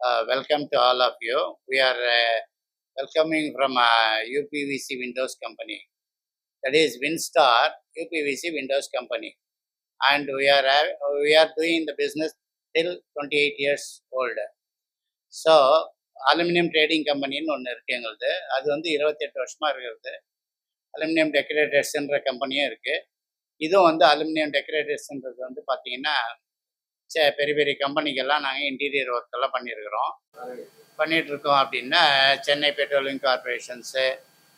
Uh, welcome to all of you. We are uh, welcoming from uh, UPVC Windows Company. That is Winstar UPVC Windows Company, and we are uh, we are doing the business till 28 years old. So aluminium trading கம்பெனின்னு ஒன்று இருக்குது எங்களுது அது வந்து இருபத்தெட்டு வருஷமாக இருக்கிறது aluminium டெக்கரேட்டர்ஸ்ன்ற கம்பெனியும் இருக்குது இதுவும் வந்து அலுமினியம் டெக்கரேட்டர்ஸ்ன்றது வந்து பார்த்தீங்கன்னா சே- பெரிய பெரிய கம்பெனிக்கெல்லாம் நாங்கள் இன்டீரியர் ஒர்க் எல்லாம் பண்ணியிருக்கிறோம். பண்ணிகிட்ருக்கோம் அப்படின்னா சென்னை பெட்ரோலியம் கார்பரேஷன்ஸு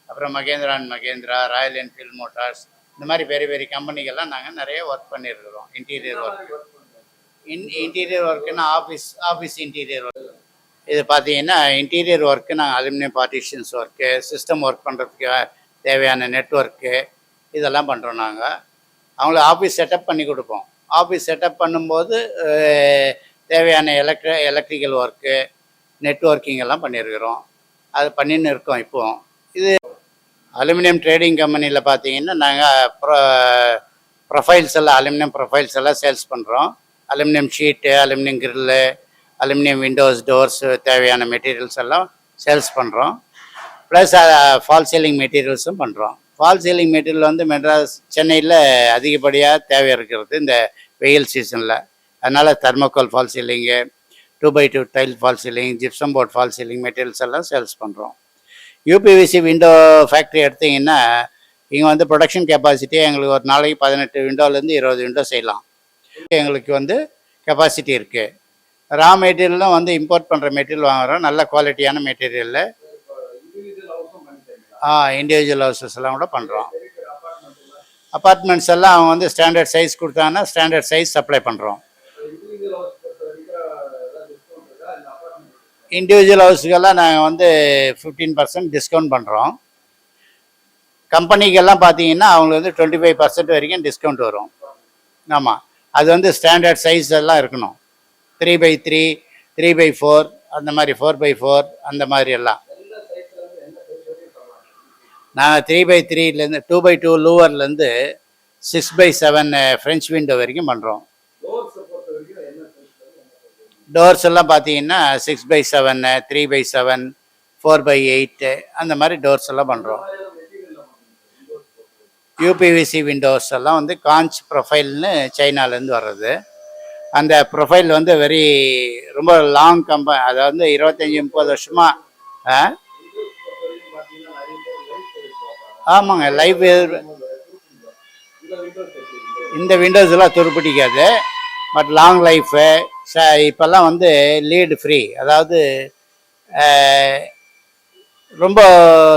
அப்புறம் Mahindra and Mahindra Royal Enfield Motors இந்த மாதிரி பெரிய பெரிய கம்பெனிக்கெல்லாம் நாங்கள் நிறைய ஒர்க் பண்ணியிருக்கிறோம் இன்டீரியர் ஒர்க் இன் இன்டீரியர் ஒர்க்குன்னா ஆஃபீஸ் ஆஃபீஸ் இன்டீரியர் ஒர்க் இது பார்த்தீங்கன்னா இன்டீரியர் ஒர்க்கு நாங்கள் aluminium partitions work system work பண்ணுறதுக்கு தேவையான நெட்ஒர்க்கு இதெல்லாம் பண்ணுறோம் நாங்கள் அவங்கள ஆஃபீஸ் செட்டப் பண்ணி கொடுப்போம். ஆஃபீஸ் செட்டப் பண்ணும்போது தேவையான எலக்ட்ரி எலக்ட்ரிக்கல் ஒர்க்கு நெட்ஒர்க்கிங் எல்லாம் பண்ணியிருக்கிறோம். அது பண்ணின்னு இருக்கோம் இப்போ. இது அலுமினியம் ட்ரேடிங் கம்பெனியில் பார்த்தீங்கன்னா நாங்கள் ப்ரொ ப்ரொஃபைல்ஸ் எல்லாம் அலுமினியம் ப்ரொஃபைல்ஸ் எல்லாம் சேல்ஸ் பண்ணுறோம் aluminium sheet aluminium grill aluminium windows doors தேவையான மெட்டீரியல்ஸ் எல்லாம் சேல்ஸ் பண்ணுறோம் ப்ளஸ் ஃபால் சீலிங் மெட்டீரியல்ஸும் பண்ணுறோம் ஃபால் சீலிங் மெட்டீரியல் வந்து மெட்ராஸ் சென்னையில் அதிகப்படியாக தேவை இருக்கிறது. இந்த வெயில் சீசனில். அதனால் thermocol false ceiling two by two tile false ceiling gypsum board false ceiling materials எல்லாம் சேல்ஸ் பண்ணுறோம் யூபிவிசி விண்டோ ஃபேக்ட்ரி எடுத்தீங்கன்னா இங்கே வந்து ப்ரொடக்ஷன் கெப்பாசிட்டி எங்களுக்கு ஒரு நாளைக்கு பதினெட்டு விண்டோலேருந்து இருபது விண்டோ செய்யலாம். எங்களுக்கு வந்து கெப்பாசிட்டி இருக்குது ரா மெட்டீரியலும் வந்து இம்போர்ட் பண்ணுற மெட்டீரியல் வாங்குகிறோம் நல்ல குவாலிட்டியான மெட்டீரியலில் ஆ இண்டிவிஜுவல் ஹவுசஸ்லாம் கூட பண்ணுறோம் அப்பார்ட்மெண்ட்ஸ் எல்லாம் அவங்க வந்து ஸ்டாண்டர்ட் சைஸ் கொடுத்தாங்கன்னா ஸ்டாண்டர்ட் சைஸ் சப்ளை பண்ணுறோம் இண்டிவிஜுவல் ஹவுஸுக்கெல்லாம் நாங்கள் வந்து ஃபிஃப்டீன் பர்சன்ட் டிஸ்கவுண்ட் பண்ணுறோம் கம்பெனிக்கெல்லாம் பார்த்தீங்கன்னா அவங்களுக்கு வந்து டுவெண்ட்டி ஃபைவ் பர்சன்ட் வரைக்கும் டிஸ்கவுண்ட் வரும். ஆமாம் அது வந்து ஸ்டாண்டர்ட் சைஸ் எல்லாம் இருக்கணும். Three by three three by four அந்த மாதிரி ஃபோர் பை ஃபோர் அந்த மாதிரி எல்லாம். நாங்கள் த்ரீ பை த்ரீலேருந்து two by two லூவர்லேருந்து six by seven French window வரைக்கும் பண்ணுறோம் டோர்ஸ் எல்லாம் பார்த்தீங்கன்னா six by seven three by seven four by eight அந்த மாதிரி டோர்ஸ் எல்லாம் பண்ணுறோம் யூபிவிசி விண்டோஸ் எல்லாம் வந்து காஞ்ச் ப்ரொஃபைல்னு சைனாலேருந்து வர்றது. அந்த ப்ரொஃபைல் வந்து வெரி ரொம்ப லாங் கம்ப அதாவது இருபத்தஞ்சி முப்பது வருஷமாக ஆமாங்க லைஃப் இந்த விண்டோஸ் எல்லாம் துருப்பிடிக்காது. பட் லாங் லைஃபு ச இப்போல்லாம் வந்து லீடு ஃப்ரீ அதாவது ரொம்ப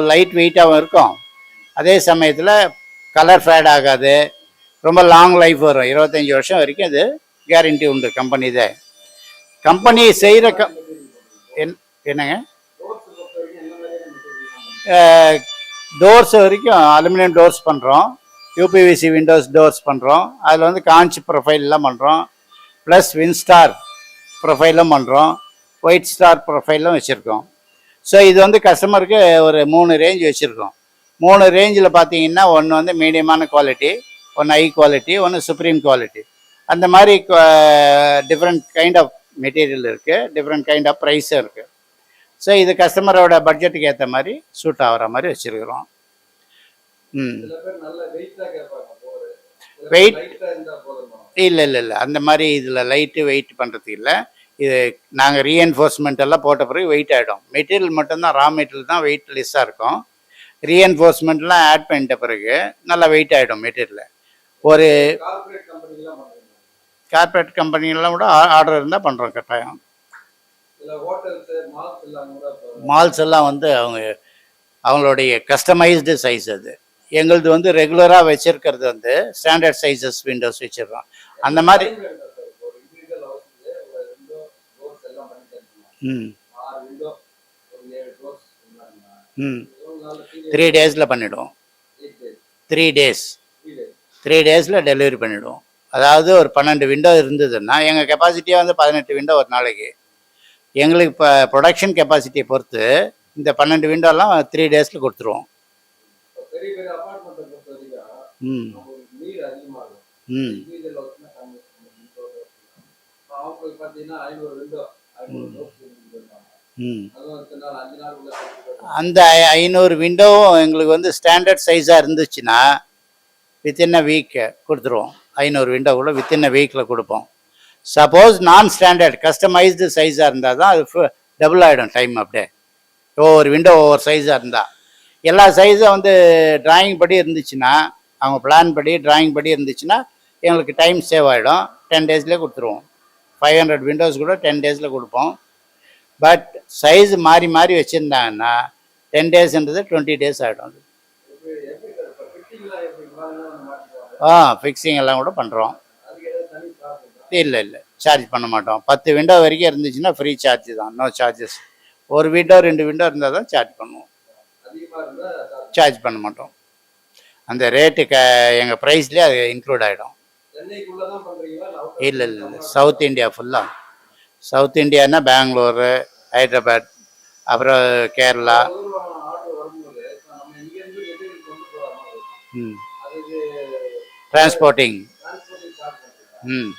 லைட் வெயிட்டாகவும் இருக்கும். அதே சமயத்தில் கலர் ஃபேட் ஆகாது. ரொம்ப லாங் லைஃப் வரும். இருபத்தஞ்சி வருஷம் வரைக்கும் அது கேரண்டி உண்டு கம்பெனி தான் கம்பெனி செய்கிற க என் என்னங்க? டோர்ஸ் வரைக்கும் அலுமினியம் டோர்ஸ் பண்ணுறோம் யூபிவிசி விண்டோஸ் டோர்ஸ் பண்ணுறோம் அதில் வந்து காஞ்சி ப்ரொஃபைல்லாம் பண்ணுறோம் ப்ளஸ் வின்ஸ்டார் ப்ரொஃபைலும் பண்ணுறோம் ஒயிட் ஸ்டார் ப்ரொஃபைலும் வச்சுருக்கோம். ஸோ இது வந்து கஸ்டமருக்கு ஒரு மூணு ரேஞ்ச் வச்சுருக்கோம். மூணு ரேஞ்சில் பார்த்தீங்கன்னா ஒன்று வந்து மீடியமான குவாலிட்டி ஒன்று ஹை குவாலிட்டி ஒன்று சுப்ரீம் குவாலிட்டி அந்த மாதிரி டிஃப்ரெண்ட் கைண்ட் ஆஃப் மெட்டீரியல் இருக்குது டிஃப்ரெண்ட் கைண்ட் ஆஃப் ப்ரைஸும் இருக்குது ஸோ இது கஸ்டமரோட பட்ஜெட்டுக்கு ஏற்ற மாதிரி சூட் ஆகிற மாதிரி வச்சுருக்குறோம். ம். Weight- இல்லை இல்லை இல்லை. அந்த மாதிரி இதில் லைட்டு வெயிட் பண்ணுறதுக்கு இல்லை. இது நாங்கள் ரீஎன்ஃபோர்ஸ்மெண்ட் எல்லாம் போட்ட பிறகு வெயிட் ஆகிடும் மெட்டீரியல் மட்டும்தான் ரா மெட்டீரியல் தான் வெயிட் லெஸ்ஸாக இருக்கும். ரீஎன்ஃபோர்ஸ்மெண்ட்லாம் ஆட் பண்ணிட்ட பிறகு நல்லா வெயிட் ஆகிடும் மெட்டீரியல் ஒரு கார்பரேட் கம்பெனிலாம் கூட ஆர்டர் இருந்தால் பண்ணுறோம் கட்டாயம். மால்ஸ் எல்லாம் வந்து அவங்க அவங்களுடைய கஸ்டமைஸ்டு சைஸ் அது. எங்களுது வந்து ரெகுலராக வச்சிருக்கிறது வந்து ஸ்டாண்டர்ட் சைஸஸ் விண்டோஸ் வச்சிடுறோம் அந்த மாதிரி ம். ம். த்ரீ டேஸில் பண்ணிவிடுவோம் த்ரீ டேஸ் த்ரீ டேஸில் டெலிவரி பண்ணிவிடுவோம் அதாவது ஒரு பன்னெண்டு விண்டோ இருந்ததுன்னா எங்கள் கெப்பாசிட்டியே வந்து பதினெட்டு விண்டோ ஒரு நாளைக்கு. எங்களுக்கு இப்போ ப்ரொடக்ஷன் கெப்பாசிட்டியை பொறுத்து இந்த பன்னெண்டு விண்டோலாம் த்ரீ டேஸில் கொடுத்துருவோம். ம். ம். அந்த ஐநூறு விண்டோவும் எங்களுக்கு வந்து ஸ்டாண்டர்ட் சைஸாக இருந்துச்சுன்னா வித்தின் அ வீக் கொடுத்துருவோம். ஐநூறு விண்டோ கூட வித்தின் அ வீக்கில் கொடுப்போம். சப்போஸ் நான் ஸ்டாண்டர்ட் கஸ்டமைஸ்டு சைஸாக இருந்தால் தான் அது டபுள் ஆகிடும் டைம் அப்படியே. ஒவ்வொரு விண்டோ ஒவ்வொரு சைஸாக இருந்தால் எல்லா சைஸும் வந்து டிராயிங் படி இருந்துச்சுன்னா அவங்க பிளான் படி டிராயிங் படி இருந்துச்சுன்னா எங்களுக்கு டைம் சேவ் ஆகிடும் டென் டேஸ்லேயே கொடுத்துருவோம். ஃபைவ் ஹண்ட்ரட் விண்டோஸ் கூட டென் டேஸில் கொடுப்போம். பட் சைஸ் மாறி மாறி வச்சுருந்தாங்கன்னா டென் டேஸ்ன்றது டுவெண்ட்டி டேஸ் ஆகிடும் ஆ ஃபிக்ஸிங் எல்லாம் கூட பண்ணுறோம் அதுக்கு ஏதாவது தனி சார்ஜ் இருக்கா இல்லை இல்லை. சார்ஜ் பண்ண மாட்டோம். பத்து விண்டோ வரைக்கும் இருந்துச்சுன்னா ஃப்ரீ சார்ஜ் தான். நோ சார்ஜஸ் ஒரு விண்டோ ரெண்டு விண்டோ இருந்தால் தான் சார்ஜ் பண்ணுவோம். சார்ஜ் பண்ண மாட்டோம். அந்த ரேட்டு க எங்கள் ப்ரைஸ்லேயே அது இன்க்ளூட் ஆகிடும் இல்லை இல்லை இல்லை. சவுத் இந்தியா ஃபுல்லாக சவுத் இந்தியானா பெங்களூரு ஹைதராபாத் அப்புறம் கேரளா. ம். அதுக்கு டிரான்ஸ்போர்ட்டிங் ம்.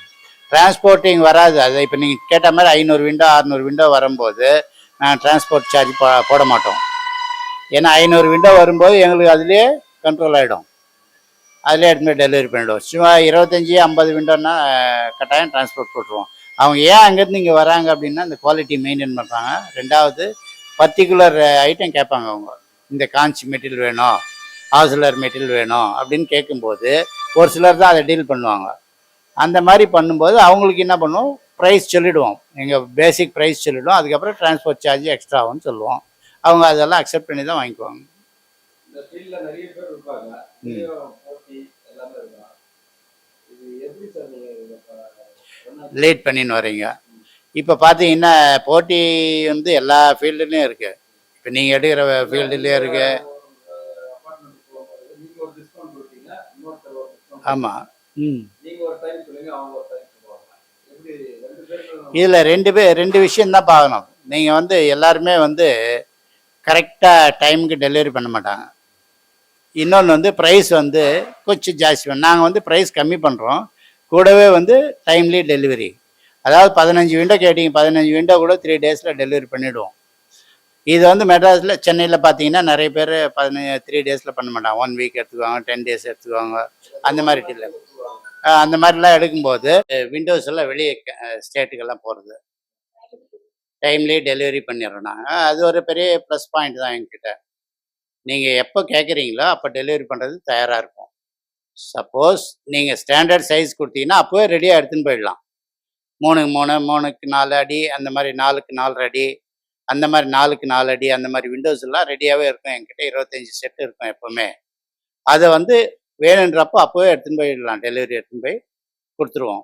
டிரான்ஸ்போர்ட்டிங் வராது. அது இப்போ நீங்கள் கேட்ட மாதிரி ஐநூறு விண்டோ அறநூறு விண்டோ வரும்போது நான் டிரான்ஸ்போர்ட் சார்ஜ் போ போட மாட்டோம். ஏன்னா ஐநூறு விண்டோ வரும்போது எங்களுக்கு அதுலேயே கண்ட்ரோல் ஆகிடும் அதிலே எடுத்து டெலிவரி பண்ணிவிடுவோம் சும்மா இருபத்தஞ்சி ஐம்பது விண்டோன்னா கட்டாயம் டிரான்ஸ்போர்ட் போட்டுருவோம். அவங்க ஏன் அங்கேருந்து இங்கே வராங்க அப்படின்னா இந்த குவாலிட்டி மெயின்டைன் பண்ணுறாங்க ரெண்டாவது பர்டிகுலர் ஐட்டம் கேட்பாங்க அவங்க. இந்த காஞ்சி மெட்டீரியல் வேணும் ஹாஸ்லர் மெட்டீரியல் வேணும் அப்படின்னு கேட்கும்போது ஒரு சிலர் தான் அதை டீல் பண்ணுவாங்க. அந்த மாதிரி பண்ணும்போது அவங்களுக்கு என்ன பண்ணுவோம்? ப்ரைஸ் சொல்லிடுவோம். எங்கள் பேசிக் ப்ரைஸ் சொல்லிடுவோம். அதுக்கப்புறம் டிரான்ஸ்போர்ட் சார்ஜ் எக்ஸ்ட்ராவும் சொல்லுவோம். அவங்க அதெல்லாம் அக்செப்ட் பண்ணி தான் வாங்கிக்குவாங்க. லேட் பண்ணின்னு வரீங்க இப்போ பார்த்தீங்கன்னா போட்டி வந்து எல்லா ஃபீல்டுலேயும் இருக்குது இப்போ நீங்கள் எடுக்கிற ஃபீல்டுலேயும் இருக்குது ஆமாம் ம். இதில் ரெண்டு பேர் ரெண்டு விஷயந்தான் பார்க்கணும். நீங்கள் வந்து எல்லாருமே வந்து கரெக்டாக டைமுக்கு டெலிவரி பண்ண மாட்டாங்க. இன்னொன்று வந்து ப்ரைஸ் வந்து கொஞ்சம் ஜாஸ்தி பண்ண நாங்கள் வந்து ப்ரைஸ் கம்மி பண்ணுறோம் கூடவே வந்து டைம்லி டெலிவரி அதாவது பதினஞ்சு விண்டோ கேட்டிங்க பதினஞ்சு விண்டோ கூட த்ரீ டேஸில் டெலிவரி பண்ணிவிடுவோம் இது வந்து மெட்ராஸில் சென்னையில் பார்த்தீங்கன்னா நிறைய பேர் பதினஞ்சு த்ரீ டேஸில் பண்ண மாட்டாங்க. ஒன் வீக் எடுத்துக்குவாங்க டென் டேஸ் எடுத்துக்குவாங்க. அந்த மாதிரி இல்லை அந்த மாதிரிலாம் எடுக்கும்போது விண்டோஸ் எல்லாம் வெளியே ஸ்டேட்டுக்கெல்லாம் போகிறது டைம்லேயே டெலிவரி பண்ணிடுறோம் நாங்கள் அது ஒரு பெரிய ப்ளஸ் பாயிண்ட் தான் எங்ககிட்ட நீங்கள் எப்போ கேட்குறீங்களோ அப்போ டெலிவரி பண்ணுறது தயாராக இருக்கும். சப்போஸ் நீங்கள் ஸ்டாண்டர்ட் சைஸ் கொடுத்தீங்கன்னா அப்போவே ரெடியாக எடுத்துன்னு போயிடலாம். மூணுக்கு மூணு மூணுக்கு நாலு அடி அந்த மாதிரி நாலுக்கு நாலு அடி அந்த மாதிரி நாலுக்கு நாலு அடி அந்த மாதிரி விண்டோஸ் எல்லாம் ரெடியாகவே இருக்கும் என்கிட்ட. இருபத்தஞ்சி செட்டு இருக்கும் எப்போவுமே. அதை வந்து வேணுன்றப்போ அப்போவே எடுத்துன்னு போயிடலாம் டெலிவரி எடுத்துன்னு போய் கொடுத்துருவோம்.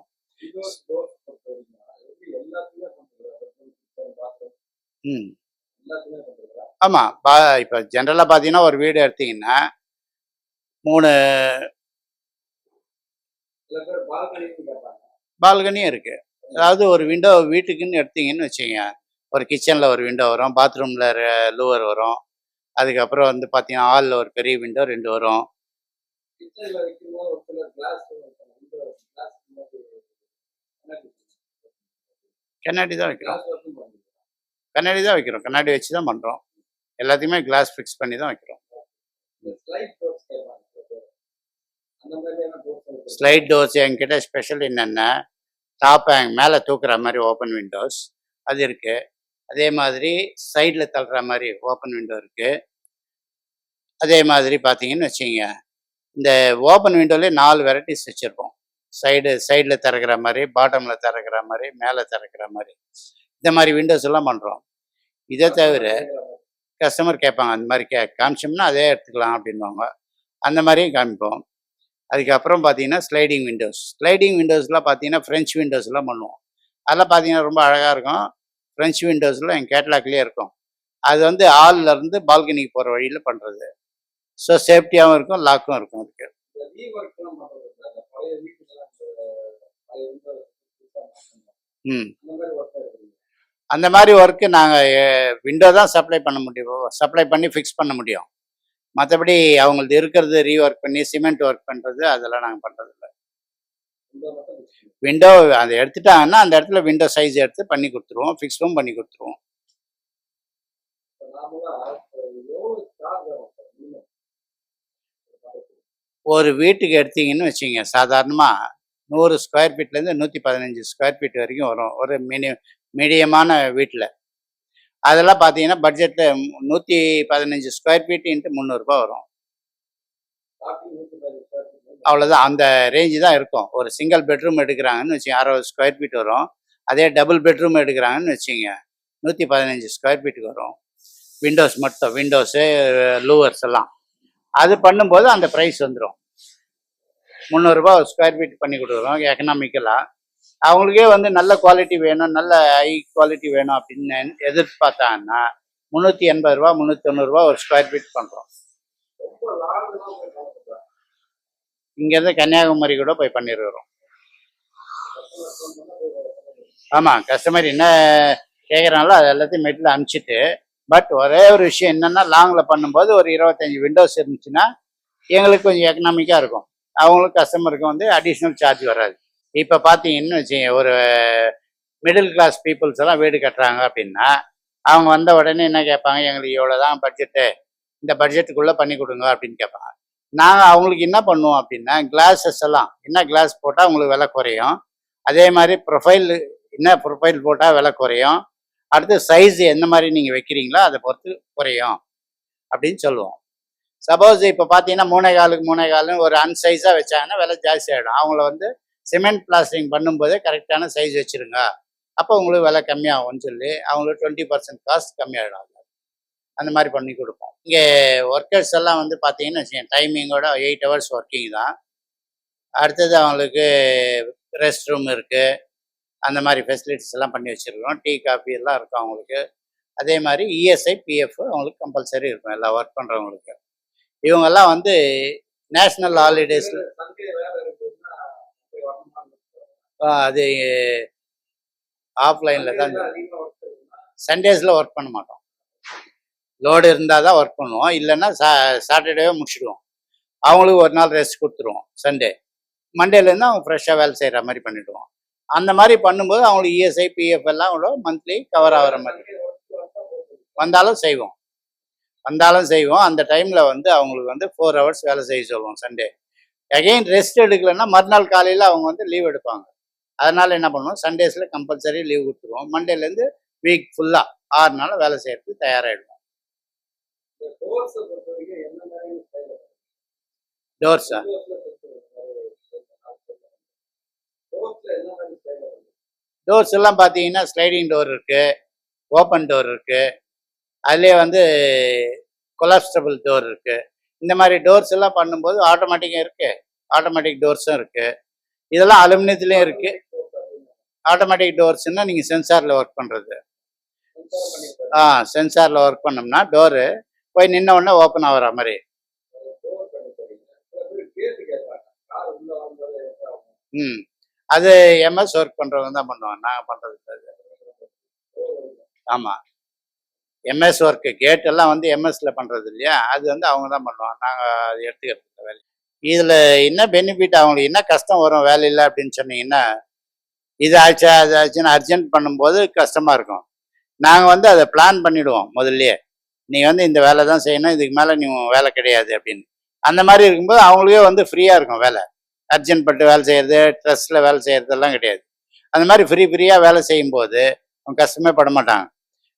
ம். ஆமாம் பா இப்போ ஜென்ரலாக பார்த்தீங்கன்னா ஒரு வீடு எடுத்தீங்கன்னா மூணு பால்கனியும் இருக்குது அதாவது ஒரு விண்டோ வீட்டுக்குன்னு எடுத்தீங்கன்னு வச்சுங்க ஒரு கிச்சனில் ஒரு விண்டோ வரும் பாத்ரூமில் லூவர் வரும். அதுக்கப்புறம் வந்து பார்த்தீங்கன்னா ஹாலில் ஒரு பெரிய விண்டோ ரெண்டு வரும். கிச்சனில் வைக்கும்போது ஒரு சிலர் கிளாஸ் கிளாஸ் கண்ணாடி தான் வைக்கிறோம். கண்ணாடி தான் வைக்கிறோம். கண்ணாடி வச்சு தான் பண்ணுறோம் எல்லாத்தையுமே கிளாஸ் ஃபிக்ஸ் பண்ணி தான் வைக்கிறோம். ஸ்லைட் டோர்ஸ் சில ஸ்லைட் என்கிட்ட ஸ்பெஷல் என்னென்ன டாப் ஹேங் மேலே தூக்குற மாதிரி ஓப்பன் விண்டோஸ் அது இருக்குது அதே மாதிரி சைடில் தள்ளுற மாதிரி ஓப்பன் விண்டோ இருக்குது அதே மாதிரி பார்த்தீங்கன்னு வச்சுங்க இந்த ஓப்பன் விண்டோலே நாலு வெரைட்டிஸ் வச்சுருப்போம் சைடு சைடில் திறக்கிற மாதிரி பாட்டமில் திறக்கிற மாதிரி மேலே திறக்கிற மாதிரி. இந்த மாதிரி விண்டோஸ் எல்லாம் பண்ணுறோம் இதை தவிர கஸ்டமர் கேட்பாங்க அந்த மாதிரி கே காமிச்சோம்னா அதே எடுத்துக்கலாம் அப்படின்வாங்க அந்த மாதிரியும் காமிப்போம். அதுக்கப்புறம் பார்த்தீங்கன்னா ஸ்லைடிங் விண்டோஸ் ஸ்லைடிங் விண்டோஸ்லாம் பார்த்தீங்கன்னா ஃப்ரெஞ்ச் விண்டோஸ்லாம் பண்ணுவோம். அதெல்லாம் பார்த்தீங்கன்னா ரொம்ப அழகாக இருக்கும். ஃப்ரெஞ்ச் விண்டோஸ்லாம் எங்கள் கேட்லாக்லேயே இருக்கும். அது வந்து ஹால்ல இருந்து பால்கனிக்கு போகிற வழியில் பண்ணுறது ஸோ சேஃப்டியாகவும் இருக்கும் லாக்கும் இருக்கும் அதுக்கு. ரீ. ம். அந்த மாதிரி ஒர்க் ஒர்க்கு நாங்கள் விண்டோ தான் சப்ளை பண்ண முடியும். சப்ளை பண்ணி ஃபிக்ஸ் பண்ண முடியும். மற்றபடி அவங்களது இருக்கிறது ரீஒர்க் பண்ணி சிமெண்ட் ஒர்க் பண்ணுறது அதெல்லாம் நாங்கள் பண்ணுறது இல்லை இந்த மட்டும் fix பண்ணுங்க. விண்டோ அதை எடுத்துட்டாங்கன்னா அந்த இடத்துல விண்டோ சைஸ் எடுத்து பண்ணி கொடுத்துருவோம். ஃபிக்ஸும் பண்ணி கொடுத்துருவோம் இப்ப நார்மலா இப்ப எவ்வளவு charge ஆகும் சார் minimum? ஒரு படத்துக்கு. ஒரு வீட்டுக்கு எடுத்தீங்கன்னு வச்சுங்க சாதாரணமாக நூறு ஸ்கொயர் ஃபீட்லேருந்து நூற்றி பதினஞ்சு ஸ்கொயர் ஃபீட் வரைக்கும் வரும் ஒரு மினி மீடியமான வீட்டில் அதெல்லாம் பார்த்தீங்கன்னா பட்ஜெட்டில் நூற்றி பதினஞ்சு ஸ்கொயர் ஃபீட் இன்ட்டு முந்நூறுரூபா வரும். அவ்வளோதான் அந்த ரேஞ்சு தான் இருக்கும். ஒரு சிங்கிள் பெட்ரூம் எடுக்கிறாங்கன்னு வச்சுங்க அறுபது ஸ்கொயர் ஃபீட் வரும். அதே டபுள் பெட்ரூம் எடுக்கிறாங்கன்னு வச்சுங்க நூற்றி பதினஞ்சு ஸ்கொயர் ஃபீட்டுக்கு வரும். விண்டோஸ் மட்டும் விண்டோஸு லூவர்ஸ் எல்லாம். அது பண்ணும்போது அந்த ப்ரைஸ் வந்துடும் முந்நூறுரூபா ஒரு ஸ்கொயர் ஃபீட் பண்ணி கொடுக்குறோம் எக்கனாமிக்கலாக அவங்களுக்கே வந்து நல்ல குவாலிட்டி வேணும் நல்ல ஹை குவாலிட்டி வேணும் அப்படின்னு எதிர்பார்த்தாங்கன்னா முந்நூற்றி எண்பது ரூபா முந்நூற்றி தொண்ணூறுரூவா ஒரு ஸ்கொயர் ஃபீட் பண்ணுறோம் இங்கேருந்து கன்னியாகுமரி கூட போய் பண்ணிடுறோம் ஆமாம் கஸ்டமர் என்ன கேட்குறாங்களோ அது எல்லாத்தையும் மெட்டில் அனுப்பிச்சிட்டு பட் ஒரே ஒரு விஷயம் என்னென்னா லாங்கில் பண்ணும்போது ஒரு இருபத்தஞ்சி விண்டோஸ் இருந்துச்சுன்னா எங்களுக்கு கொஞ்சம் எக்கனாமிக்காக இருக்கும். அவங்களுக்கு கஸ்டமருக்கு வந்து அடிஷ்னல் சார்ஜ் வராது. இப்போ பார்த்தீங்கன்னு வச்சுங்க ஒரு மிடில் கிளாஸ் பீப்புள்ஸ் எல்லாம் வீடு கட்டுறாங்க அப்படின்னா அவங்க வந்த உடனே என்ன கேட்பாங்க எங்களுக்கு இவ்வளோ தான் பட்ஜெட்டு இந்த பட்ஜெட்டுக்குள்ளே பண்ணி கொடுங்க அப்படின்னு கேட்பாங்க. நாங்கள் அவங்களுக்கு என்ன பண்ணுவோம் அப்படின்னா கிளாஸஸ் எல்லாம் என்ன கிளாஸ் போட்டால் உங்களுக்கு விலை குறையும். அதே மாதிரி ப்ரொஃபைல் என்ன ப்ரொஃபைல் போட்டால் விலை குறையும். அடுத்து சைஸ் எந்த மாதிரி நீங்கள் வைக்கிறீங்களோ அதை பொறுத்து குறையும் அப்படின்னு சொல்லுவோம். சப்போஸ் இப்போ பார்த்தீங்கன்னா மூணே காலுக்கு மூணே காலுன்னு ஒரு அன்சைஸாக வச்சாங்கன்னா விலை ஜாஸ்தி ஆகிடும் அவங்கள வந்து சிமெண்ட் பிளாஸ்டரிங் பண்ணும்போதே கரெக்டான சைஸ் வச்சுருங்க. அப்போ உங்களுக்கு விலை கம்மியாகும்னு சொல்லி அவங்களுக்கு டுவெண்ட்டி பர்சன்ட் காஸ்ட் கம்மியாகிடும் அந்த மாதிரி பண்ணி கொடுப்போம். இங்கே ஒர்க்கர்ஸ் எல்லாம் வந்து பார்த்தீங்கன்னு வச்சுக்கோங்க டைமிங்கோட எயிட் ஹவர்ஸ் ஒர்க்கிங் தான். அடுத்தது அவங்களுக்கு ரெஸ்ட் ரூம் இருக்குது அந்த மாதிரி ஃபெசிலிட்டிஸ் எல்லாம் பண்ணி வச்சுருக்கோம் டீ காஃபி எல்லாம் இருக்கும் அவங்களுக்கு. அதே மாதிரி இஎஸ்ஐ பிஎஃப் அவங்களுக்கு கம்பல்சரி இருக்கும் எல்லாம் ஒர்க் பண்ணுறவங்களுக்கு இவங்கெல்லாம் வந்து நேஷ்னல் ஹாலிடேஸில் அது ஆஃப்லைனில் தான் சண்டேஸில் ஒர்க் பண்ண மாட்டோம். லோடு இருந்தால் தான் ஒர்க் பண்ணுவோம். இல்லைன்னா சா சாட்டர்டேவே முடிச்சிடுவோம். அவங்களுக்கு ஒரு நாள் ரெஸ்ட் கொடுத்துருவோம் சண்டே மண்டேலேருந்து அவங்க ஃப்ரெஷ்ஷாக வேலை செய்கிற மாதிரி பண்ணிவிடுவோம் அந்த மாதிரி பண்ணும்போது அவங்களுக்கு E இஎஸ்ஐ பிஎஃப் எல்லாம் கூட மந்த்லி கவர் ஆகிற மாதிரி. வந்தாலும் செய்வோம். வந்தாலும் செய்வோம். அந்த டைமில் வந்து அவங்களுக்கு வந்து ஃபோர் ஹவர்ஸ் வேலை செய்ய சொல்லுவோம் சண்டே அகைன் ரெஸ்ட் எடுக்கலைன்னா மறுநாள் காலையில் அவங்க வந்து லீவ் எடுப்பாங்க. அதனால் என்ன பண்ணுவோம்? சண்டேஸில் கம்பல்சரி லீவ் கொடுத்துருவோம். மண்டேலேருந்து வீக் ஃபுல்லாக ஆறு நாள் வேலை செய்யறதுக்கு தயாராகிடுவோம் இந்த doors அ பொறுத்த வரைக்கும் என்ன மாதிரி style இருக்கு? டோர்ஸா Windows ல கொடுத்திருக்க மாதிரி Doors ல என்ன மாதிரி style இருக்கு? டோர்ஸ் எல்லாம் பார்த்தீங்கன்னா ஸ்லைடிங் டோர் இருக்குது ஓப்பன் டோர் இருக்குது அதுலேயே வந்து கொலாஸ்டபிள் டோர் இருக்குது இந்த மாதிரி டோர்ஸ் எல்லாம் பண்ணும்போது ஆட்டோமேட்டிக்காக இருக்குது ஆட்டோமேட்டிக் டோர்ஸும் இருக்குது இதெல்லாம் அலுமினியத்துலேயும் இருக்குது ஆட்டோமேட்டிக் டோர்ஸ்னால் நீங்கள் சென்சாரில் ஒர்க் பண்ணுறது. ஆ சென்சாரில் ஒர்க் பண்ணோம்னா டோரு போய் நின்ன உடனே ஓப்பன் ஆகுற மாதிரி? ம். அது எம்எஸ் ஒர்க் பண்ணுறவங்க தான் பண்ணுவாங்க. நாங்கள் பண்ணுறது கிடையாது. ஆமாம் எம்எஸ் ஒர்க்கு கேட் எல்லாம் வந்து எம்எஸ்ல பண்ணுறது இல்லையா? அது வந்து அவங்க தான் பண்ணுவாங்க. நாங்கள் அது எடுத்துக்கிறது வேலை இதில் என்ன பெனிஃபிட் அவங்களுக்கு என்ன கஷ்டம் வரும்? வேலை இல்லை அப்படின்னு சொன்னீங்கன்னா இது ஆச்சா அது ஆச்சுன்னு அர்ஜென்ட் பண்ணும்போது கஷ்டமாக இருக்கும். நாங்கள் வந்து அதை பிளான் பண்ணிவிடுவோம் முதல்லையே. நீ வந்து இந்த வேலை தான் செய்யணும் இதுக்கு மேலே நீ வேலை கிடையாது அப்படின்னு. அந்த மாதிரி இருக்கும்போது அவங்களுக்கே வந்து ஃப்ரீயாக இருக்கும் வேலை. அர்ஜென்ட் பட்டு வேலை செய்கிறது ட்ரெஸ்ஸில் வேலை செய்கிறதெல்லாம் கிடையாது. அந்த மாதிரி ஃப்ரீ ஃப்ரீயாக வேலை செய்யும்போது அவங்க கஷ்டமே பட மாட்டாங்க.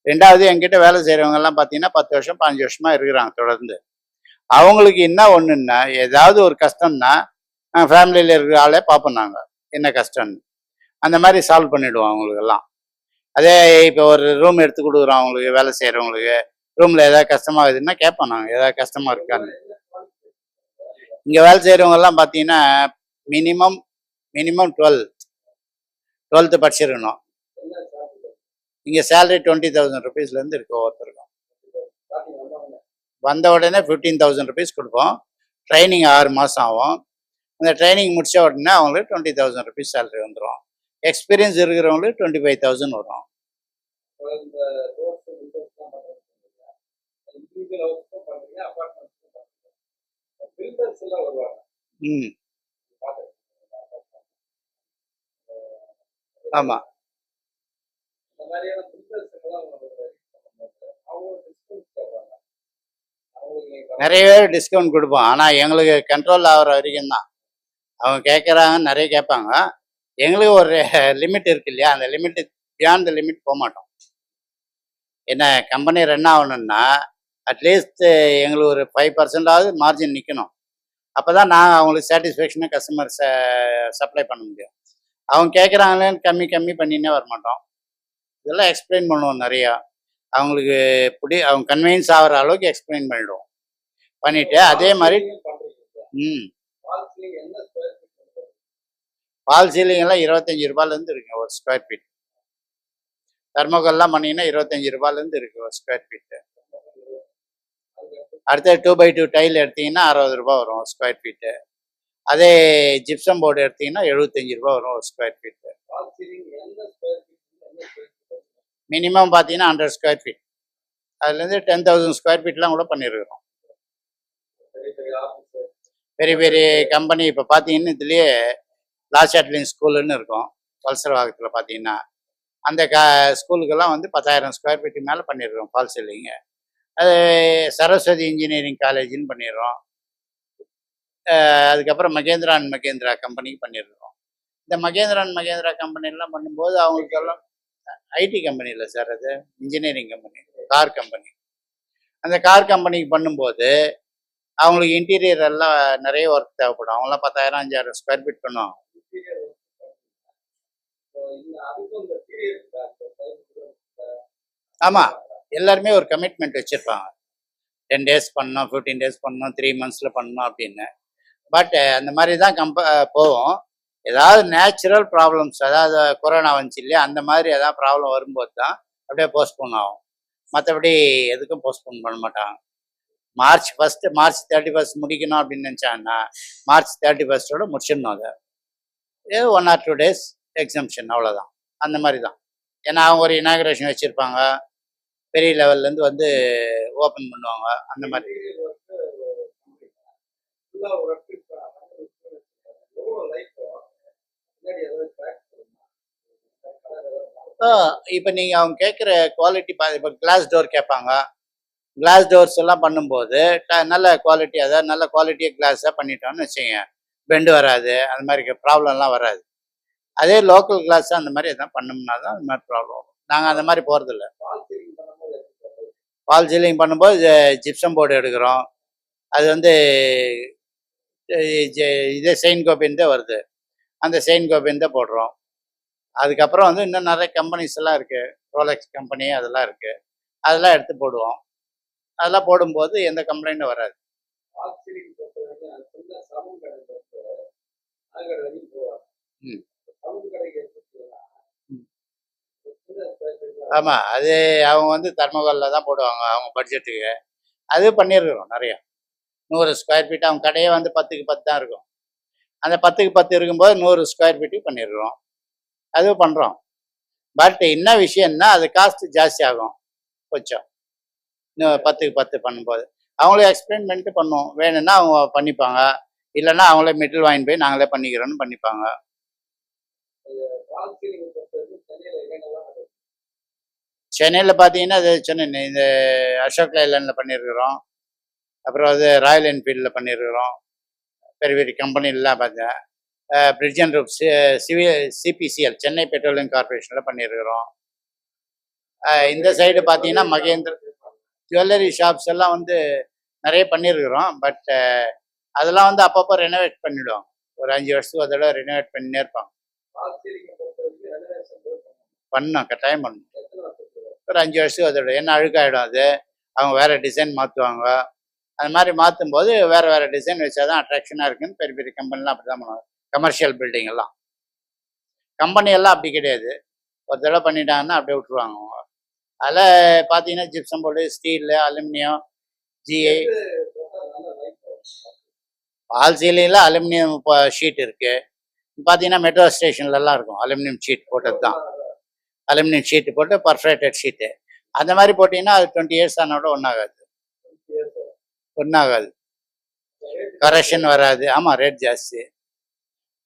ரெண்டாவது என்கிட்ட வேலை செய்கிறவங்கெல்லாம் பார்த்தீங்கன்னா பத்து வருஷம் பாஞ்சு வருஷமா இருக்கிறாங்க தொடர்ந்து. அவங்களுக்கு என்ன ஒன்றுன்னா ஏதாவது ஒரு கஷ்டம்னா நாங்கள் ஃபேமிலியில் இருக்கிற ஆளே பார்ப்போம் நாங்கள் என்ன கஷ்டம்னு. அந்த மாதிரி சால்வ் பண்ணிவிடுவோம் அவங்களுக்கெல்லாம். அதே இப்போ ஒரு ரூம் எடுத்து கொடுக்குறோம் அவங்களுக்கு வேலை செய்கிறவங்களுக்கு ரூமில் ஏதாவது கஷ்டமாகுதுன்னா கேட்போம் நாங்கள் ஏதாவது கஷ்டமாக இருக்கான்னு. இங்கே வேலை செய்கிறவங்க எல்லாம் பார்த்தீங்கன்னா மினிமம் மினிமம் டுவெல் டுவெல்த்து படிச்சிருக்கணும். இங்கே சேலரி டுவெண்ட்டி தௌசண்ட் ருபீஸ்லேருந்து இருக்கு ஒவ்வொருத்தருக்கும். வந்த உடனே. ஃபிஃப்டீன் தௌசண்ட் ருபீஸ் கொடுப்போம். ட்ரைனிங் ஆறு மாதம் ஆகும். அந்த ட்ரைனிங் முடித்த உடனே அவங்களுக்கு டுவெண்ட்டி தௌசண்ட் ருபீஸ் சேலரி வந்துடும் எக்ஸ்பீரியன்ஸ் இருக்கிறவங்களுக்கு டுவெண்ட்டி ஃபைவ் தௌசண்ட் வரும் windows எல்லாம் வருவாங்க. ம்? ஆமாம் இந்த மாதிரியான பில்டர்ஸ் எல்லாம் நிறைய பேர் டிஸ்கவுண்ட் கொடுப்போம். ஆனால் எங்களுக்கு கண்ட்ரோல் ஆகிற வரைக்கும் தான். அவங்க கேட்குறாங்க நிறைய கேட்பாங்க. எங்களுக்கு ஒரு லிமிட் இருக்கு இல்லையா? அந்த லிமிட் பியாண்ட் த லிமிட் போக மாட்டோம். என்ன கம்பெனி ரன் ஆகணும்னா அட்லீஸ்ட் eh, எங்களுக்கு ஒரு ஃபைவ் பர்சன்டாவது மார்ஜின் நிற்கணும் அப்போ தான் நாங்கள் அவங்களுக்கு சாட்டிஸ்ஃபேக்ஷனாக கஸ்டமர் சப்ளை பண்ண முடியும். அவங்க கேட்குறாங்களேன்னு கம்மி கம்மி பண்ணினே வர மாட்டோம் இதெல்லாம் எக்ஸ்பிளைன் பண்ணுவோம் நிறையா. அவங்களுக்கு பிடி அவங்க கன்வீன்ஸ் ஆகிற அளவுக்கு எக்ஸ்பிளைன் பண்ணிடுவோம். பண்ணிவிட்டு அதே மாதிரி ம். ஃபால் பால் சீலிங்கெல்லாம் இருபத்தஞ்சி ரூபாயிலேருந்து இருக்குங்க ஒரு ஸ்கொயர் ஃபீட் தர்மோகல்லாம் பண்ணீங்கன்னா இருபத்தஞ்சி ரூபாயிலேருந்து இருக்கு ஒரு ஸ்கொயர் ஃபீட்டு அடுத்தது டூ பை டூ டைல் எடுத்தீங்கன்னா அறுபது ரூபா வரும் ஸ்கொயர் ஃபீட்டு அதே ஜிப்சம் போர்டு எடுத்தீங்கன்னா எழுபத்தஞ்சி ரூபா வரும் ஒரு ஸ்கொயர் ஃபீட்டு மினிமம் பார்த்தீங்கன்னா ஹண்ட்ரட் ஸ்கொயர் ஃபீட் அதுலேருந்து டென் தௌசண்ட் ஸ்கொயர் ஃபீட்லாம் கூட பண்ணியிருக்கிறோம். பெரிய பெரிய கம்பெனி இப்போ பார்த்தீங்கன்னா இதுலேயே லாஸ் அட்லின் ஸ்கூலுன்னு இருக்கும். வல்சரவாகத்தில் பார்த்தீங்கன்னா. அந்த க ஸ்கூலுக்கெல்லாம் வந்து பத்தாயிரம் ஸ்கொயர் ஃபீட்டு மேலே பண்ணியிருக்கோம் ஃபால் சீலிங்கு அது சரஸ்வதி இன்ஜினியரிங் காலேஜ்னு பண்ணிடுறோம். அதுக்கப்புறம் மகேந்திரா அண்ட் மகேந்திரா கம்பெனிக்கு பண்ணிடுறோம். இந்த மகேந்திரா அண்ட் மகேந்திரா கம்பெனிலாம் பண்ணும்போது அவங்களுக்கெல்லாம் ஐடி கம்பெனி இல்லை சார் அது இன்ஜினியரிங் கம்பெனி கார் கம்பெனி அந்த கார் கம்பெனிக்கு பண்ணும்போது அவங்களுக்கு இன்டீரியர் எல்லாம் நிறைய ஒர்க் தேவைப்படும். அவங்களாம் பத்தாயிரம் அஞ்சாயிரம் ஸ்கொயர் ஃபீட் பண்ணுவாங்க. ஆமாம் எல்லாருமே ஒரு கமிட்மெண்ட் வச்சுருப்பாங்க. டென் டேஸ் பண்ணோம் ஃபிஃப்டீன் டேஸ் பண்ணோம் த்ரீ மந்த்ஸில் பண்ணோம் அப்படின்னு. பட் அந்த மாதிரி தான் கம்ப போவோம் ஏதாவது நேச்சுரல் ப்ராப்ளம்ஸ் அதாவது கொரோனா வந்துச்சு இல்லையா அந்த மாதிரி ஏதாவது ப்ராப்ளம் வரும்போது தான் அப்படியே போஸ்ட்போன் ஆகும். மற்றபடி எதுக்கும் போஸ்ட்போன் பண்ண மாட்டாங்க. March first March thirty first முடிக்கணும் அப்படின்னு நினச்சாங்கன்னா மார்ச் தேர்ட்டி ஃபஸ்ட்டோட முடிச்சிடணும் அதை. ஏதோ one or two days exemption அவ்வளோதான் அந்த மாதிரி தான் ஏன்னா அவங்க ஒரு இனாகிரேஷன் வச்சுருப்பாங்க. பெரிய லெவல்லேருந்து வந்து ஓப்பன் பண்ணுவாங்க. அந்த மாதிரி. இப்போ நீங்கள் அவங்க கேட்குற குவாலிட்டி பா இப்போ கிளாஸ் டோர் கேட்பாங்க கிளாஸ் டோர்ஸ் எல்லாம் பண்ணும்போது ட- நல்ல குவாலிட்டி அதாவது நல்ல குவாலிட்டியாக கிளாஸாக பண்ணிட்டோம்னு வச்சுங்க பெண்டு வராது அந்த மாதிரி ப்ராப்ளம்லாம் வராது. அதே லோக்கல் கிளாஸாக அந்த மாதிரி எதாவது பண்ணோம்னா தான் அந்த மாதிரி ப்ராப்ளம் வரும். நாங்கள் அந்த மாதிரி போகிறதில்ல ஃபால் சீலிங் பண்ணும்போது எப்படி sir? வால் சீலிங் பண்ணும்போது ஜிப்சம் போர்டு எடுக்கிறோம். அது வந்து இதே செயின் கோபின் தான் வருது. அந்த செயின் கோபின் தான் போடுறோம். அதுக்கப்புறம் வந்து இன்னும் நிறைய கம்பெனிஸ் எல்லாம் இருக்குது ரோலெக்ஸ் கம்பெனி அதெல்லாம் இருக்குது அதெல்லாம் எடுத்து போடுவோம். அதெல்லாம் போடும்போது எந்த கம்ப்ளைண்ட்டும் வராது. ஃபால் ஆமாம் அது அவங்க வந்து தர்மகோலில் தான் போடுவாங்க அவங்க பட்ஜெட்டுக்கு அது பண்ணியிருக்கிறோம் நிறையா. நூறு ஸ்கொயர் ஃபீட் அவங்க கடையே வந்து பத்துக்கு பத்து தான் இருக்கும். அந்த பத்துக்கு பத்து இருக்கும்போது நூறு ஸ்கொயர் ஃபீட்டுக்கு பண்ணிடுறோம் அது பண்ணுறோம் பட் என்ன விஷயம்னா அது காஸ்ட் ஜாஸ்தி ஆகும். கொஞ்சம். இன்னும் பத்துக்கு பத்து பண்ணும்போது. அவங்களே எக்ஸ்பிளைன் பண்ணிட்டு பண்ணுவோம். வேணும்னா அவங்க பண்ணிப்பாங்க. இல்லைன்னா அவங்களே மெட்டீரியல் வாங்கிட்டு போய் நாங்களே பண்ணிக்கிறோன்னு பண்ணிப்பாங்க ஃபால் சீலிங் பொறுத்த வரைக்கும் சென்னையில என்னென்னலாம் நடக்குது? சென்னையில் பார்த்தீங்கன்னா அது சொன்னேன் இந்த அசோக் லைலண்டில் பண்ணியிருக்கிறோம் அப்புறம் அது ராயல் என்ஃபீல்டில் பண்ணியிருக்கிறோம் பெரிய பெரிய கம்பெனிலாம் பார்த்தேன் bridge and roof CV CPCL Chennai petroleum கார்பரேஷனில் பண்ணியிருக்கிறோம் இந்த சைடு பார்த்தீங்கன்னா மகேந்திர ஜுவல்லரி ஷாப்ஸ் எல்லாம் வந்து நிறைய பண்ணியிருக்கிறோம் பட் அதெல்லாம் வந்து அப்பப்போ ரெனோவேட் பண்ணிவிடுவாங்க ஒரு அஞ்சு வருஷத்துக்கு தடவை ரெனோவேட் பண்ணினே இருப்பாங்க ரெனோவேஷன் பண்ணோம் கட்டாயம் பண்ணணும் ஒரு அஞ்சு வருஷத்துக்கு ஒரு தடவை என்ன அழுக்காயிடும் அது அவங்க வேற டிசைன் மாற்றுவாங்க அது மாதிரி மாற்றும் போது வேற வேற டிசைன் வச்சாதான் அட்ராக்ஷனாக இருக்குன்னு பெரிய பெரிய கம்பெனிலாம் அப்படி தான் பண்ணுவாங்க. கமர்ஷியல் பில்டிங் எல்லாம். கம்பெனி எல்லாம் அப்படி கிடையாது. ஒரு தடவை பண்ணிட்டாங்கன்னா அப்படியே விட்டுருவாங்க அவங்க. அதில் பார்த்தீங்கன்னா gypsum board steel aluminium GI false சீலிங்கில் aluminium sheet இருக்கு. பார்த்தீங்கன்னா மெட்ரோ ஸ்டேஷன்லலாம் இருக்கும். அலுமினியம் ஷீட் போட்டது தான் அலுமினியம் ஷீட் போட்டு பர்ஃபரேட்டட் ஷீட்டு அந்த மாதிரி போட்டிங்கன்னா அது டுவெண்ட்டி இயர்ஸ் ஆனோட ஒன்றாகாது ஒன்றாகாது கரெக்ஷன் வராது. ஆமாம் ரேட் ஜாஸ்தி.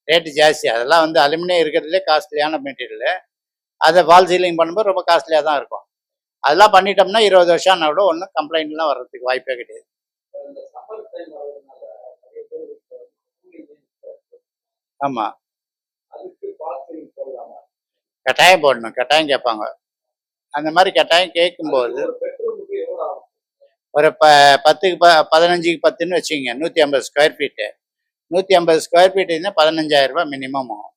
ரேட்டு ஜாஸ்தி. அதெல்லாம் வந்து அலுமினியம் இருக்கிறதுலே காஸ்ட்லியான மெட்டீரியல் அதை வால் சீலிங் பண்ணும்போது ரொம்ப காஸ்ட்லியாக தான் இருக்கும். அதெல்லாம் பண்ணிட்டோம்னா இருபது வருஷம் ஆனால் கூட ஒன்றும் கம்ப்ளைண்ட்லாம் வர்றதுக்கு வாய்ப்பே கிடையாது. ஆமாம் கட்டாயம் போடணும் கட்டாயம் கேட்பாங்க. அந்த மாதிரி கட்டாயம் கேட்கும்போது ஒரு ப பத்துக்கு ப பதினஞ்சுக்கு பத்துன்னு வச்சுக்கோங்க நூற்றி ஐம்பது ஸ்கொயர் ஃபீட்டு நூற்றி ஐம்பது ஸ்கொயர் ஃபீட் இருந்தால் பதினஞ்சாயிரம் ரூபாய் மினிமம் ஆகும்.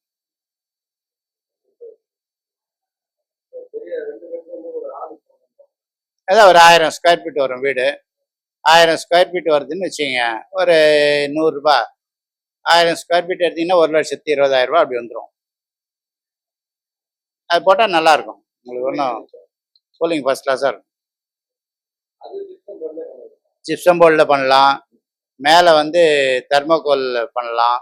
அதான் ஒரு ஆயிரம் ஸ்கொயர் ஃபீட் வரும் வீடு. ஆயிரம் ஸ்கொயர் ஃபீட் வருதுன்னு வச்சுக்கோங்க ஒரு நூறுரூபா ஆயிரம் ஸ்கொயர் ஃபீட் எடுத்தீங்கன்னா ஒரு லட்சத்தி இருபதாயிரம் ரூபாய் அப்படி வந்துடும் அது போட்டால் நல்லாயிருக்கும் உங்களுக்கு ஒன்றும் கூலிங் ஃபஸ்ட் கிளாஸாக இருக்கும். ஜிப்சம் போர்டில் பண்ணலாம். மேலே வந்து தெர்மோகோல் பண்ணலாம்.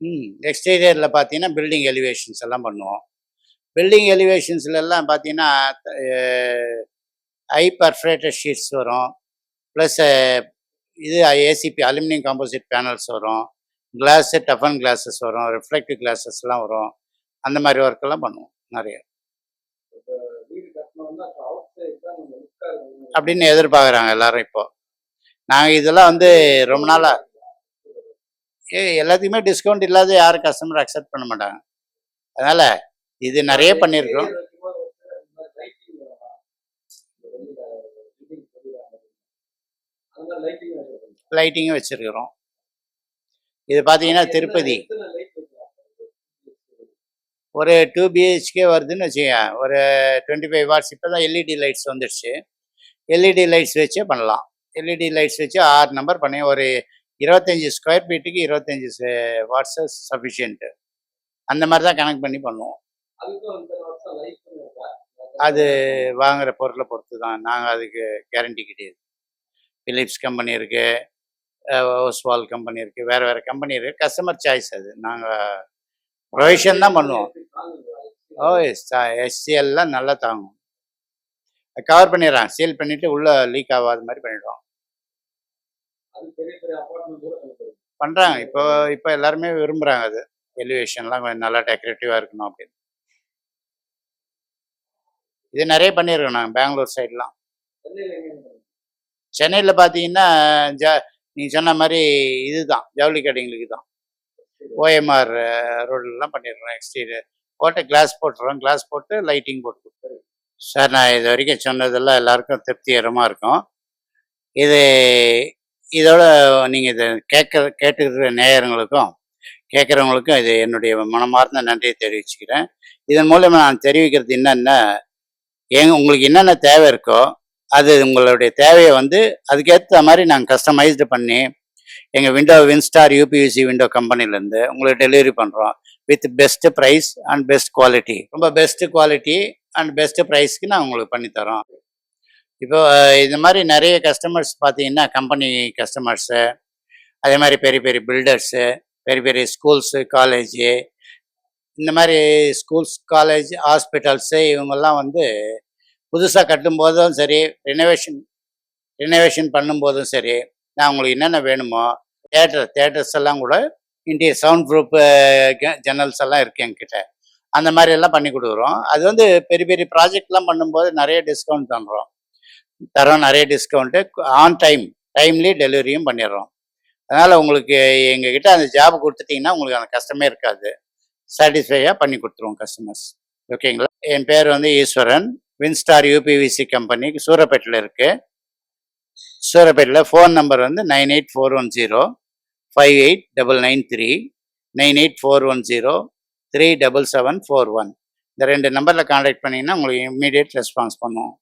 ம். எக்ஸ்டீரியரில் பார்த்தீங்கன்னா பில்டிங் எலிவேஷன்ஸ் எல்லாம் பண்ணுவோம். பில்டிங் எலிவேஷன்ஸ்ல எல்லாம் பார்த்தீங்கன்னா ஹை பர்ஃபரேட்டட் ஷீட்ஸ் வரும். ப்ளஸ் இது ஏசிபி அலுமினியம் காம்போசிட் பேனல்ஸ் வரும். கிளாஸு டஃபன் கிளாஸஸ் வரும். ரிஃப்ளெக்டிவ் கிளாஸஸ்லாம் வரும். அந்த மாதிரி ஒர்க்கெல்லாம் பண்ணுவோம் நிறைய. அப்படின்னு எதிர்பார்க்குறாங்க எல்லாரும் இப்போ. நாங்கள் இதெல்லாம் வந்து ரொம்ப நாளாக ஏ எல்லாத்துக்குமே டிஸ்கவுண்ட் இல்லாத யாரும் கஸ்டமர் அக்செப்ட் பண்ண மாட்டாங்க. அதனால் இது நிறைய பண்ணியிருக்கோம் Exterior வைக்கும்போது ஒரு சில இந்த மாதிரி lighting வேணாம். இந்த வெளியில building வெளியில அந்த மாதிரி lighting வைக்கணும். லைட்டிங்கும் வச்சுருக்குறோம். இது பார்த்தீங்கன்னா திருப்பதி? ஒரு டூ பிஹெச்கே வருதுன்னு வச்சுக்கோங்க. ஒரு டுவெண்ட்டி ஃபைவ் வாட்ஸ் இப்போ தான் எல்இடி லைட்ஸ் வந்துடுச்சு. எல்இடி லைட்ஸ் வச்சே பண்ணலாம். எல்இடி லைட்ஸ் வச்சு ஆறு நம்பர் பண்ணி ஒரு இருபத்தஞ்சி ஸ்கொயர் ஃபீட்டுக்கு இருபத்தஞ்சி வாட்ஸு சஃபிஷியன்ட்டு அந்த மாதிரி தான் கனெக்ட் பண்ணி பண்ணுவோம்? அது வாங்குற பொருளை பொறுத்து தான் நாங்கள் அதுக்கு கேரண்டி கிடையாது. பிலிப்ஸ் கம்பெனி இருக்குது ஓஸ்வால் கம்பெனி இருக்குது வேறு வேறு கம்பெனி இருக்குது கஸ்டமர் சாய்ஸ் அது. நாங்கள் ப்ரொவிஷன் தான் பண்ணுவோம். ஓ எஸ் எஸ்சிஎல்லாம் நல்லா தாங்கும். கவர் பண்ணிடுறான் சீல் பண்ணிவிட்டு உள்ளே லீக் ஆகாத மாதிரி பண்ணிடுவோம் பண்ணுறாங்க இப்போ இப்போ எல்லாருமே விரும்புகிறாங்க அது. எலிவேஷன்லாம் கொஞ்சம் நல்லா டெக்கரேட்டிவாக இருக்கணும் அப்படின்னு. இது நிறைய பண்ணியிருக்கோம் நாங்கள் பெங்களூர் சைட்லாம் சென்னையில் பார்த்தீங்கன்னா ஜ நீங்கள் சொன்ன மாதிரி இதுதான் ஜவுளி கடைங்களுக்கு தான் ஓஎம்ஆர் ரோட்லலாம் பண்ணிடுறோம் எக்ஸ்டீரியர் போட்டு கிளாஸ் போட்டுறோம் கிளாஸ் போட்டு லைட்டிங் போட்டு கொடுத்துருவோம். சார் நான் இது வரைக்கும் சொன்னதெல்லாம் எல்லாருக்கும் திருப்திகரமாக இருக்கும். இது இதோட நீங்கள் இதை கேட்க கேட்டுக்கிற நேயர்களுக்கும் கேட்குறவங்களுக்கும் இது என்னுடைய மனமார்ந்த நன்றியை தெரிவிச்சுக்கிறேன். இதன் மூலயமா நான் தெரிவிக்கிறது என்னென்ன எங்க உங்களுக்கு என்னென்ன தேவை இருக்கோ அது உங்களுடைய தேவையை வந்து அதுக்கேற்ற மாதிரி நாங்கள் கஸ்டமைஸ்டு பண்ணி எங்கள் விண்டோ வின்ஸ்டார் யூபிவிசி விண்டோ கம்பெனிலேருந்து உங்களுக்கு டெலிவரி பண்ணுறோம் with best price and best quality ரொம்ப பெஸ்ட் குவாலிட்டி அண்ட் பெஸ்ட் ப்ரைஸ்க்கு நான் உங்களுக்கு பண்ணித்தரோம் இப்போ இந்த மாதிரி நிறைய கஸ்டமர்ஸ் பார்த்தீங்கன்னா கம்பெனி கஸ்டமர்ஸு அதே மாதிரி பெரிய பெரிய பில்டர்ஸு பெரிய பெரிய ஸ்கூல்ஸு காலேஜு இந்த மாதிரி ஸ்கூல்ஸ் காலேஜ் ஹாஸ்பிட்டல்ஸு இவங்கெல்லாம் வந்து புதுசாக கட்டும்போதும் சரி ரினோவேஷன் ரினோவேஷன் பண்ணும்போதும் சரி நான் உங்களுக்கு என்னென்ன வேணுமோ தேட்டர் தேட்டர்ஸ் எல்லாம் கூட இன்டீரியர் சவுண்ட் ப்ரூஃப் ஜன்னல்ஸ் எல்லாம் இருக்கு என்கிட்ட. அந்த மாதிரி எல்லாம் பண்ணி கொடுக்குறோம். அது வந்து பெரிய பெரிய ப்ராஜெக்ட்லாம் பண்ணும்போது நிறைய டிஸ்கவுண்ட் பண்ணுறோம் தரோம் நிறைய டிஸ்கவுண்ட்டு ஆன் டைம் டைம்லி டெலிவரியும் பண்ணிடுறோம். அதனால் உங்களுக்கு எங்ககிட்ட அந்த ஜாப் கொடுத்துட்டிங்கன்னா உங்களுக்கு அந்த கஷ்டமே இருக்காது. சாட்டிஸ்ஃபையாக பண்ணி கொடுத்துருவோம் கஸ்டமர்ஸ் ஓகேங்களா என் பேர் வந்து ஈஸ்வரன். வின்ஸ்டார் யூபிவிசி கம்பெனி சூரப்பேட்டில் இருக்குது சூரப்பேட்டில் ஃபோன் நம்பர் வந்து nine eight four one zero five eight double nine three nine eight four one zero three double seven four one இந்த ரெண்டு நம்பரில் காண்டாக்ட் பண்ணிங்கன்னா உங்களுக்கு இம்மீடியட் ரெஸ்பான்ஸ் பண்ணுவோம்.